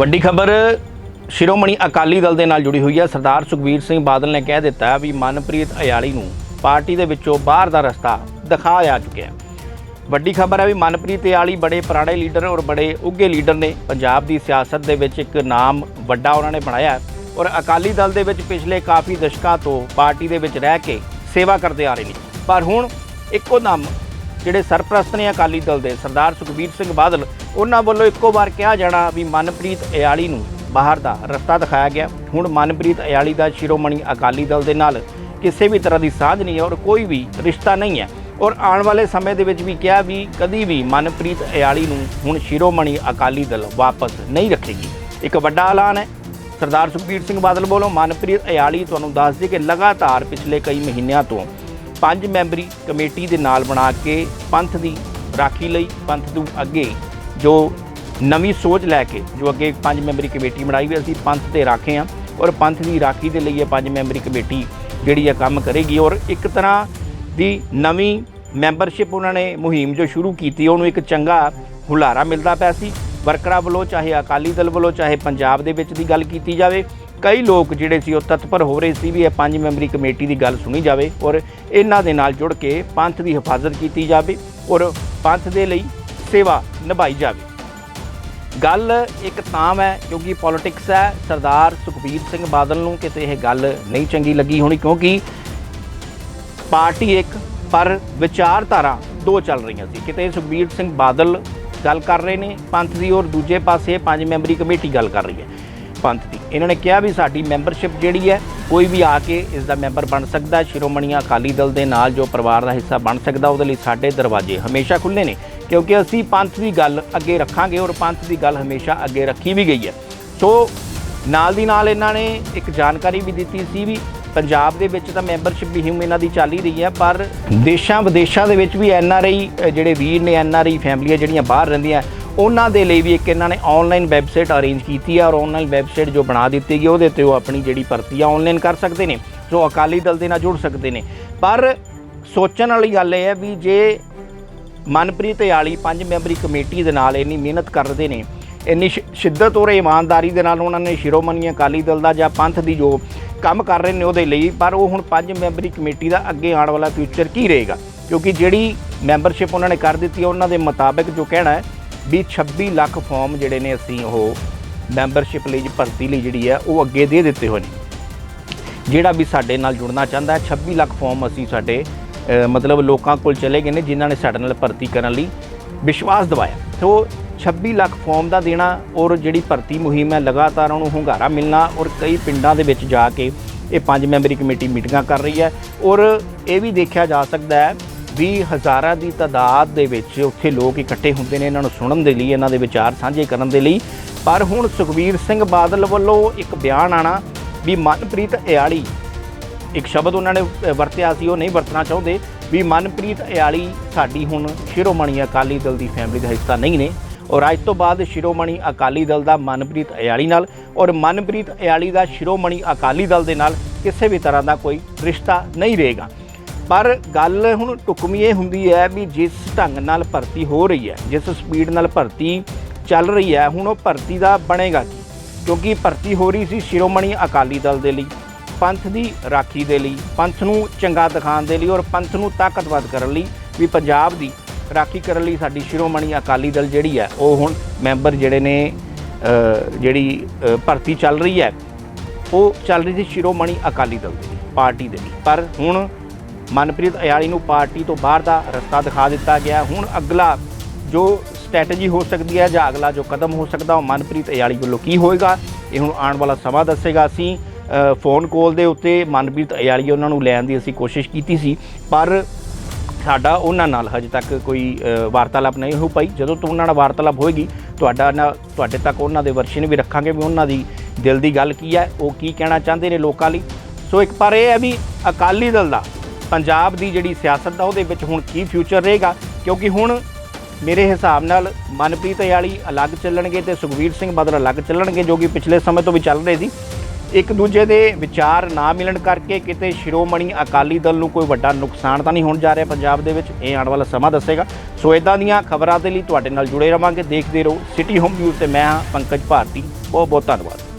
ਵੱਡੀ ਖਬਰ, ਸ਼ਿਰੋਮਣੀ ਅਕਾਲੀ ਦਲ ਦੇ ਨਾਲ ਜੁੜੀ ਹੋਈ ਹੈ ਸਰਦਾਰ ਸੁਖਬੀਰ ਸਿੰਘ ਬਾਦਲ ਨੇ ਕਹਿ ਦਿੱਤਾ ਵੀ ਮਨਪ੍ਰੀਤ ਅਯਾਲੀ ਨੂੰ ਪਾਰਟੀ ਦੇ ਵਿੱਚੋਂ ਬਾਹਰ ਦਾ ਰਸਤਾ ਦਿਖਾਇਆ ਚੁੱਕਿਆ ਹੈ। ਵੱਡੀ ਖਬਰ ਹੈ ਵੀ ਮਨਪ੍ਰੀਤ ਅਯਾਲੀ ਬੜੇ ਪੁਰਾਣੇ ਲੀਡਰ ਔਰ ਬੜੇ ਉੱਘੇ ਲੀਡਰ ਨੇ ਪੰਜਾਬ ਦੀ ਸਿਆਸਤ ਦੇ ਵਿੱਚ ਇੱਕ ਨਾਮ ਵੱਡਾ ਉਹਨਾਂ ਨੇ ਬਣਾਇਆ ਔਰ ਅਕਾਲੀ ਦਲ ਦੇ ਵਿੱਚ ਪਿਛਲੇ ਕਾਫੀ ਦਸ਼ਕਾਂ ਤੋਂ ਪਾਰਟੀ ਦੇ ਵਿੱਚ ਰਹਿ ਕੇ ਸੇਵਾ ਕਰਦੇ ਆ ਰਹੇ ਨੇ ਪਰ ਹੁਣ ਇੱਕੋ ਨਾਮ ਜਿਹੜੇ ਸਰਪ੍ਰਸਤ ਨੇ ਅਕਾਲੀ ਦਲ ਦੇ, ਸਰਦਾਰ ਸੁਖਬੀਰ ਸਿੰਘ ਬਾਦਲ, ਉਹਨਾਂ ਵੱਲੋਂ ਇੱਕੋ ਵਾਰ ਕਿਹਾ ਜਾਣਾ ਵੀ ਮਨਪ੍ਰੀਤ ਅਯਾਲੀ ਨੂੰ ਬਾਹਰ ਦਾ ਰਸਤਾ ਦਿਖਾਇਆ ਗਿਆ। ਹੁਣ ਮਨਪ੍ਰੀਤ ਅਯਾਲੀ ਦਾ ਸ਼ਿਰੋਮਣੀ ਅਕਾਲੀ ਦਲ ਦੇ ਨਾਲ ਕਿਸੇ ਵੀ ਤਰ੍ਹਾਂ ਦੀ ਸਾਂਝ ਨਹੀਂ ਹੈ ਔਰ ਕੋਈ ਵੀ ਰਿਸ਼ਤਾ ਨਹੀਂ ਹੈ। ਔਰ ਆਉਣ ਵਾਲੇ ਸਮੇਂ ਦੇ ਵਿੱਚ ਵੀ ਕਿਹਾ ਵੀ ਕਦੀ ਵੀ ਮਨਪ੍ਰੀਤ ਅਯਾਲੀ ਨੂੰ ਹੁਣ ਸ਼ਿਰੋਮਣੀ ਅਕਾਲੀ ਦਲ ਵਾਪਸ ਨਹੀਂ ਰੱਖੇਗੀ। ਇੱਕ ਵੱਡਾ ਐਲਾਨ ਹੈ। ਸਰਦਾਰ ਸੁਖਬੀਰ ਸਿੰਘ ਬਾਦਲ ਵੱਲੋਂ ਮਨਪ੍ਰੀਤ ਅਯਾਲੀ ਤੁਹਾਨੂੰ ਦੱਸ ਦੇ ਕਿ ਲਗਾਤਾਰ ਪਿਛਲੇ ਕਈ ਮਹੀਨਿਆਂ ਤੋਂ ਪੰਜ ਮੈਂਬਰੀ ਕਮੇਟੀ ਦੇ ਨਾਲ ਬਣਾ ਕੇ ਪੰਥ ਦੀ ਰਾਖੀ ਲਈ, ਪੰਥ ਨੂੰ ਅੱਗੇ ਜੋ ਨਵੀਂ ਸੋਚ ਲੈ ਕੇ, ਜੋ ਅੱਗੇ ਪੰਜ ਮੈਂਬਰੀ ਕਮੇਟੀ ਬਣਾਈ ਵੀ ਅਸੀਂ ਪੰਥ ਤੇ ਰਾਖੇ ਹਾਂ ਔਰ ਪੰਥ ਦੀ ਰਾਖੀ ਦੇ ਲਈ ਇਹ ਪੰਜ ਮੈਂਬਰੀ ਕਮੇਟੀ ਜਿਹੜੀ ਇਹ ਕੰਮ ਕਰੇਗੀ ਔਰ ਇੱਕ ਤਰ੍ਹਾਂ ਦੀ ਨਵੀਂ ਮੈਂਬਰਸ਼ਿਪ ਉਹਨਾਂ ਨੇ ਮੁਹਿੰਮ ਜੋ ਸ਼ੁਰੂ ਕੀਤੀ, ਉਹਨੂੰ ਇੱਕ ਚੰਗਾ ਹੁਲਾਰਾ ਮਿਲਦਾ ਪਿਆ ਸੀ। ਵਰਕਰਾਂ ਵੱਲੋਂ, ਚਾਹੇ ਅਕਾਲੀ ਦਲ ਵੱਲੋਂ, ਚਾਹੇ ਪੰਜਾਬ ਦੇ ਵਿੱਚ ਦੀ ਗੱਲ ਕੀਤੀ ਜਾਵੇ, ਕਈ ਲੋਕ ਜਿਹੜੇ ਸੀ ਉਹ ਤਤਪਰ ਹੋ ਰਹੇ ਸੀ ਵੀ ਇਹ ਪੰਜ ਮੈਂਬਰੀ ਕਮੇਟੀ ਦੀ ਗੱਲ ਸੁਣੀ ਜਾਵੇ ਔਰ ਇਹਨਾਂ ਦੇ ਨਾਲ ਜੁੜ ਕੇ ਪੰਥ ਦੀ ਹਿਫਾਜ਼ਤ ਕੀਤੀ ਜਾਵੇ ਔਰ ਪੰਥ ਦੇ ਲਈ ਸੇਵਾ ਨਿਭਾਈ ਜਾਵੇ। ਗੱਲ ਇੱਕ ਤਾਂ ਹੈ ਕਿਉਂਕਿ ਪੋਲਿਟਿਕਸ ਹੈ, ਸਰਦਾਰ ਸੁਖਬੀਰ ਸਿੰਘ ਬਾਦਲ ਨੂੰ ਕਿਤੇ ਇਹ ਗੱਲ ਨਹੀਂ ਚੰਗੀ ਲੱਗੀ ਹੋਣੀ, ਕਿਉਂਕਿ ਪਾਰਟੀ ਇੱਕ, ਪਰ ਵਿਚਾਰਧਾਰਾ ਦੋ ਚੱਲ ਰਹੀਆਂ ਸੀ। ਕਿਤੇ ਸੁਖਬੀਰ ਸਿੰਘ ਬਾਦਲ ਗੱਲ ਕਰ ਰਹੇ ਨੇ, ਪੰਥ ਦੀ ਔਰ ਦੂਜੇ ਪਾਸੇ ਪੰਜ ਮੈਂਬਰੀ ਕਮੇਟੀ ਗੱਲ ਕਰ ਰਹੀ ਹੈ ਪੰਥ ਦੀ। ਇਹਨਾਂ ਨੇ ਕਿਹਾ ਵੀ ਸਾਡੀ ਮੈਂਬਰਸ਼ਿਪ ਜਿਹੜੀ ਹੈ, ਕੋਈ ਵੀ ਆ ਕੇ ਇਸ ਦਾ ਮੈਂਬਰ ਬਣ ਸਕਦਾ ਸ਼੍ਰੋਮਣੀ ਅਕਾਲੀ ਦਲ ਦੇ ਨਾਲ ਜੋ ਪਰਿਵਾਰ ਦਾ ਹਿੱਸਾ ਬਣ ਸਕਦਾ, ਉਹਦੇ ਲਈ ਸਾਡੇ ਦਰਵਾਜ਼ੇ ਹਮੇਸ਼ਾ ਖੁੱਲ੍ਹੇ ਨੇ, ਕਿਉਂਕਿ ਅਸੀਂ ਪੰਥ ਦੀ ਗੱਲ ਅੱਗੇ ਰੱਖਾਂਗੇ ਔਰ ਪੰਥ ਦੀ ਗੱਲ ਹਮੇਸ਼ਾ ਅੱਗੇ ਰੱਖੀ ਵੀ ਗਈ ਹੈ। ਸੋ ਨਾਲ ਦੀ ਨਾਲ ਇਹਨਾਂ ਨੇ ਇੱਕ ਜਾਣਕਾਰੀ ਵੀ ਦਿੱਤੀ ਸੀ ਵੀ ਪੰਜਾਬ ਦੇ ਵਿੱਚ ਤਾਂ ਮੈਂਬਰਸ਼ਿਪ ਮੁਹਿੰਮ ਇਹਨਾਂ ਦੀ ਚੱਲ ਹੀ ਰਹੀ ਹੈ, ਪਰ ਦੇਸ਼ਾਂ ਵਿਦੇਸ਼ਾਂ ਦੇ ਵਿੱਚ ਵੀ ਐਨ ਆਰ ਆਈ ਜਿਹੜੇ ਵੀਰ ਨੇ ਐਨ ਆਰ ਆਈ ਫੈਮਲੀਆਂ ਜਿਹੜੀਆਂ ਬਾਹਰ ਰਹਿੰਦੀਆਂ, ਉਹਨਾਂ ਦੇ ਲਈ ਵੀ ਇੱਕ ਇਹਨਾਂ ਨੇ ਆਨਲਾਈਨ ਵੈਬਸਾਈਟ ਅਰੇਂਜ ਕੀਤੀ ਹੈ ਔਰ ਆਨਲਾਈਨ ਵੈਬਸਾਈਟ ਜੋ ਬਣਾ ਦਿੱਤੀ ਗਈ, ਉਹਦੇ ਤੇ ਉਹ ਆਪਣੀ ਜਿਹੜੀ ਭਰਤੀ ਆ ਆਨਲਾਈਨ ਕਰ ਸਕਦੇ ਨੇ, ਜੋ ਅਕਾਲੀ ਦਲ ਦੇ ਨਾਲ ਜੁੜ ਸਕਦੇ ਨੇ। ਪਰ ਸੋਚਣ ਵਾਲੀ ਗੱਲ ਇਹ ਹੈ ਵੀ ਜੇ ਮਨਪ੍ਰੀਤ ਯਾਲੀ ਪੰਜ ਮੈਂਬਰੀ ਕਮੇਟੀ ਦੇ ਨਾਲ ਇੰਨੀ ਮਿਹਨਤ ਕਰਦੇ ਨੇ, ਇੰਨੀ ਸ਼ਿ- ਸ਼ਿੱਦਤ ਔਰ ਇਮਾਨਦਾਰੀ ਦੇ ਨਾਲ ਉਹਨਾਂ ਨੇ ਸ਼ਿਰੋਮਣੀ ਅਕਾਲੀ ਦਲ ਦਾ ਜਾਂ ਪੰਥ ਦੀ ਜੋ ਕੰਮ ਕਰ ਰਹੇ ਨੇ ਉਹਦੇ ਲਈ, ਪਰ ਉਹ ਹੁਣ ਪੰਜ ਮੈਂਬਰੀ ਕਮੇਟੀ ਦਾ ਅੱਗੇ ਆਉਣ ਵਾਲਾ ਫਿਊਚਰ ਕੀ ਰਹੇਗਾ? ਕਿਉਂਕਿ ਜਿਹੜੀ ਮੈਂਬਰਸ਼ਿਪ ਉਹਨਾਂ ਨੇ ਕਰ ਦਿੱਤੀ ਹੈ, ਉਹਨਾਂ ਦੇ ਮੁਤਾਬਕ ਜੋ ਕਹਿਣਾ ਹੈ ਵੀ 26 ਲੱਖ ਫਾਰਮ ਜਿਹੜੇ ਨੇ ਅਸੀਂ ਉਹ ਮੈਂਬਰਸ਼ਿਪ ਲਈ, ਭਰਤੀ ਲਈ ਜਿਹੜੀ ਹੈ, ਉਹ ਅੱਗੇ ਦੇ ਦਿੱਤੇ ਹੋਏ ਨੇ। ਜਿਹੜਾ ਵੀ ਸਾਡੇ ਨਾਲ ਜੁੜਨਾ ਚਾਹੁੰਦਾ ਹੈ 26 ਲੱਖ ਫਾਰਮ ਅਸੀਂ ਸਾਡੇ ਮਤਲਬ ਲੋਕਾਂ ਕੋਲ ਚਲੇ ਗਏ ਨੇ, ਜਿਨ੍ਹਾਂ ਨੇ ਸਾਡੇ ਨਾਲ ਭਰਤੀ ਕਰਨ ਲਈ ਵਿਸ਼ਵਾਸ ਦਿਵਾਇਆ। ਸੋ 26 ਲੱਖ ਫਾਰਮ ਦਾ ਦੇਣਾ ਔਰ ਜਿਹੜੀ ਭਰਤੀ ਮੁਹਿੰਮ ਹੈ, ਲਗਾਤਾਰ ਉਹਨੂੰ ਹੁੰਗਾਰਾ ਮਿਲਣਾ ਔਰ ਕਈ ਪਿੰਡਾਂ ਦੇ ਵਿੱਚ ਜਾ ਕੇ ਇਹ ਪੰਜ ਮੈਂਬਰੀ ਕਮੇਟੀ ਮੀਟਿੰਗਾਂ ਕਰ ਰਹੀ ਹੈ ਔਰ ਇਹ ਵੀ ਦੇਖਿਆ ਜਾ ਸਕਦਾ ਹੈ ਵੀ ਹਜ਼ਾਰਾਂ ਦੀ ਤਾਦਾਦ ਦੇ ਵਿੱਚ ਉੱਥੇ ਲੋਕ ਇਕੱਠੇ ਹੁੰਦੇ ਨੇ, ਇਹਨਾਂ ਨੂੰ ਸੁਣਨ ਦੇ ਲਈ, ਇਹਨਾਂ ਦੇ ਵਿਚਾਰ ਸਾਂਝੇ ਕਰਨ ਦੇ ਲਈ। ਪਰ ਹੁਣ ਸੁਖਬੀਰ ਸਿੰਘ ਬਾਦਲ ਵੱਲੋਂ ਇੱਕ ਬਿਆਨ ਆਣਾ ਵੀ ਮਨਪ੍ਰੀਤ ਅਯਾਲੀ ਇੱਕ ਸ਼ਬਦ ਉਹਨਾਂ ਨੇ ਵਰਤਿਆ ਸੀ, ਉਹ ਨਹੀਂ ਵਰਤਣਾ ਚਾਹੁੰਦੇ, ਵੀ ਮਨਪ੍ਰੀਤ ਅਯਾਲੀ ਸਾਡੀ ਹੁਣ ਸ਼ਿਰੋਮਣੀ ਅਕਾਲੀ ਦਲ ਦੀ ਫੈਮਿਲੀ ਦਾ ਹਿੱਸਾ ਨਹੀਂ ਨੇ। ਔਰ ਅੱਜ ਤੋਂ ਬਾਅਦ ਸ਼ਿਰੋਮਣੀ ਅਕਾਲੀ ਦਲ ਦਾ ਮਨਪ੍ਰੀਤ ਅਯਾਲੀ ਨਾਲ ਔਰ ਮਨਪ੍ਰੀਤ ਅਯਾਲੀ ਦਾ ਸ਼ਿਰੋਮਣੀ ਅਕਾਲੀ ਦਲ ਦੇ ਨਾਲ ਕਿਸੇ ਵੀ ਤਰ੍ਹਾਂ ਦਾ ਕੋਈ ਰਿਸ਼ਤਾ ਨਹੀਂ ਰਹੇਗਾ। ਪਰ ਗੱਲ ਹੁਣ ਟੁਕਮੀ ਇਹ ਹੁੰਦੀ ਹੈ ਵੀ ਜਿਸ ਢੰਗ ਨਾਲ ਭਰਤੀ ਹੋ ਰਹੀ ਹੈ, ਜਿਸ ਸਪੀਡ ਨਾਲ ਭਰਤੀ ਚੱਲ ਰਹੀ ਹੈ, ਹੁਣ ਉਹ ਭਰਤੀ ਦਾ ਬਣੇਗਾ ਕੀ? ਕਿਉਂਕਿ ਭਰਤੀ ਹੋ ਰਹੀ ਸੀ ਸ਼ਿਰੋਮਣੀ ਅਕਾਲੀ ਦਲ ਦੇ ਲਈ, ਪੰਥ ਦੀ ਰਾਖੀ ਦੇ ਲਈ, ਪੰਥ ਨੂੰ ਚੰਗਾ ਦਿਖਾਉਣ ਦੇ ਲਈ ਔਰ ਪੰਥ ਨੂੰ ਤਾਕਤਵਰ ਕਰਨ ਲਈ ਵੀ ਪੰਜਾਬ ਦੀ ਰਾਖੀ ਕਰਨ ਲਈ ਸਾਡੀ ਸ਼ਿਰੋਮਣੀ ਅਕਾਲੀ ਦਲ ਜਿਹੜੀ ਹੈ, ਉਹ ਹੁਣ ਮੈਂਬਰ ਜਿਹੜੇ ਨੇ ਜਿਹੜੀ ਭਰਤੀ ਚੱਲ ਰਹੀ ਹੈ, ਉਹ ਚੱਲ ਰਹੀ ਸੀ ਸ਼ਿਰੋਮਣੀ ਅਕਾਲੀ ਦਲ ਦੇ, ਪਾਰਟੀ ਦੇ ਲਈ। ਪਰ ਹੁਣ ਮਨਪ੍ਰੀਤ ਅਯਾਲੀ ਨੂੰ ਪਾਰਟੀ ਤੋਂ ਬਾਹਰ ਦਾ ਰਸਤਾ ਦਿਖਾ ਦਿੱਤਾ ਗਿਆ। ਹੁਣ ਅਗਲਾ ਜੋ ਸਟ੍ਰੈਟਜੀ ਹੋ ਸਕਦੀ ਹੈ ਜਾਂ ਅਗਲਾ ਜੋ ਕਦਮ ਹੋ ਸਕਦਾ, ਉਹ ਮਨਪ੍ਰੀਤ ਅਯਾਲੀ ਵੱਲੋਂ ਕੀ ਹੋਏਗਾ, ਇਹ ਹੁਣ ਆਉਣ ਵਾਲਾ ਸਮਾਂ ਦੱਸੇਗਾ। ਅਸੀਂ ਫੋਨ ਕਾਲ ਦੇ ਉੱਤੇ ਮਨਪ੍ਰੀਤ ਅਯਾਲੀ ਉਹਨਾਂ ਨੂੰ ਲੈਣ ਦੀ ਅਸੀਂ ਕੋਸ਼ਿਸ਼ ਕੀਤੀ ਸੀ, ਪਰ ਸਾਡਾ ਉਹਨਾਂ ਨਾਲ ਹਜੇ ਤੱਕ ਕੋਈ ਵਾਰਤਾਲਾਪ ਨਹੀਂ ਹੋ ਪਾਈ। ਜਦੋਂ ਤੋਂ ਉਹਨਾਂ ਨਾਲ ਵਾਰਤਾਲਾਪ ਹੋਏਗੀ, ਤੁਹਾਡਾ ਨਾਲ ਤੁਹਾਡੇ ਤੱਕ ਉਹਨਾਂ ਦੇ ਵਰਸ਼ਨ ਵੀ ਰੱਖਾਂਗੇ ਵੀ ਉਹਨਾਂ ਦੀ ਦਿਲ ਦੀ ਗੱਲ ਕੀ ਹੈ, ਉਹ ਕੀ ਕਹਿਣਾ ਚਾਹੁੰਦੇ ਨੇ ਲੋਕਾਂ ਲਈ। ਸੋ ਇੱਕ ਪਰ ਇਹ ਹੈ ਵੀ ਅਕਾਲੀ ਦਲ ਦਾ, ਪੰਜਾਬ ਦੀ ਜਿਹੜੀ ਸਿਆਸਤ ਦਾ ਉਹਦੇ ਵਿੱਚ ਹੁਣ ਕੀ ਫਿਊਚਰ ਰਹੇਗਾ? ਕਿਉਂਕਿ ਹੁਣ ਮੇਰੇ ਹਿਸਾਬ ਨਾਲ ਮਨਪ੍ਰੀਤ ਅਯਾਲੀ ਅਲੱਗ ਚੱਲਣਗੇ ਤੇ ਸੁਖਵੀਰ ਸਿੰਘ ਬਾਦਲ ਅਲੱਗ ਚੱਲਣਗੇ, ਜੋ ਕਿ ਪਿਛਲੇ ਸਮੇਂ ਤੋਂ ਵੀ ਚੱਲ ਰਹੇ ਸੀ। ਇੱਕ ਦੂਜੇ ਦੇ ਵਿਚਾਰ ਨਾ ਮਿਲਣ ਕਰਕੇ ਕਿਤੇ ਸ਼ਿਰੋਮਣੀ ਅਕਾਲੀ ਦਲ ਨੂੰ ਕੋਈ ਵੱਡਾ ਨੁਕਸਾਨ ਤਾਂ ਨਹੀਂ ਹੋਣ ਜਾ ਰਿਹਾ ਪੰਜਾਬ ਦੇ ਵਿੱਚ, ਇਹ ਆਉਣ ਵਾਲਾ ਸਮਾਂ ਦੱਸੇਗਾ। ਸੋ ਇਦਾਂ ਦੀਆਂ ਖਬਰਾਂ ਦੇ ਲਈ ਤੁਹਾਡੇ ਨਾਲ ਜੁੜੇ ਰਵਾਂਗੇ, ਦੇਖਦੇ ਰਹੋ। ਸਿਟੀ ਹੋਮ ਨਿਊਜ਼ ਤੇ ਮੈਂ ਹਾਂ ਪੰਕਜ ਭਾਰਤੀ। ਬਹੁਤ ਬਹੁਤ ਧੰਨਵਾਦ।